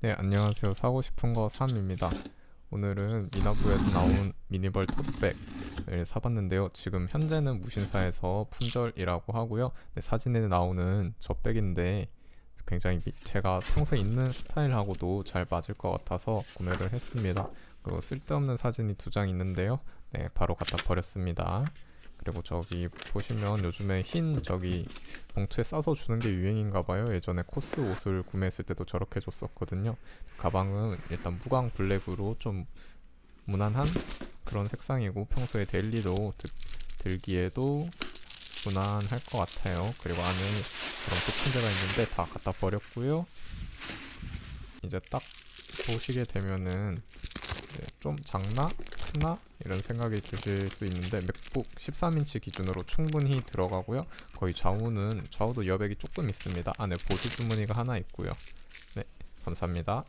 네, 안녕하세요. 사고 싶은 거 3입니다. 오늘은 미나부에서 나온 미니벌 토트백을 사봤는데요. 지금 현재는 무신사에서 품절이라고 하고요. 네, 사진에 나오는 저 백인데 굉장히 미- 제가 평소에 입는 스타일하고도 잘 맞을 것 같아서 구매를 했습니다. 그리고 쓸데없는 사진이 두 장 있는데요. 네, 바로 갖다 버렸습니다. 그리고 저기 보시면 요즘에 흰 저기 봉투에 싸서 주는 게 유행인가 봐요. 예전에 코스 옷을 구매했을 때도 저렇게 줬었거든요. 가방은 일단 무광 블랙으로 좀 무난한 그런 색상이고 평소에 데일리로 드- 들기에도 무난할 것 같아요. 그리고 안에 그런 부침대가 있는데 다 갖다 버렸고요. 이제 딱 보시게 되면은 네, 좀 작나? 크나? 이런 생각이 드실 수 있는데 맥북 13인치 기준으로 충분히 들어가고요. 거의 좌우는 좌우도 여백이 조금 있습니다. 안에 보조 주머니가 하나 있고요. 네, 감사합니다.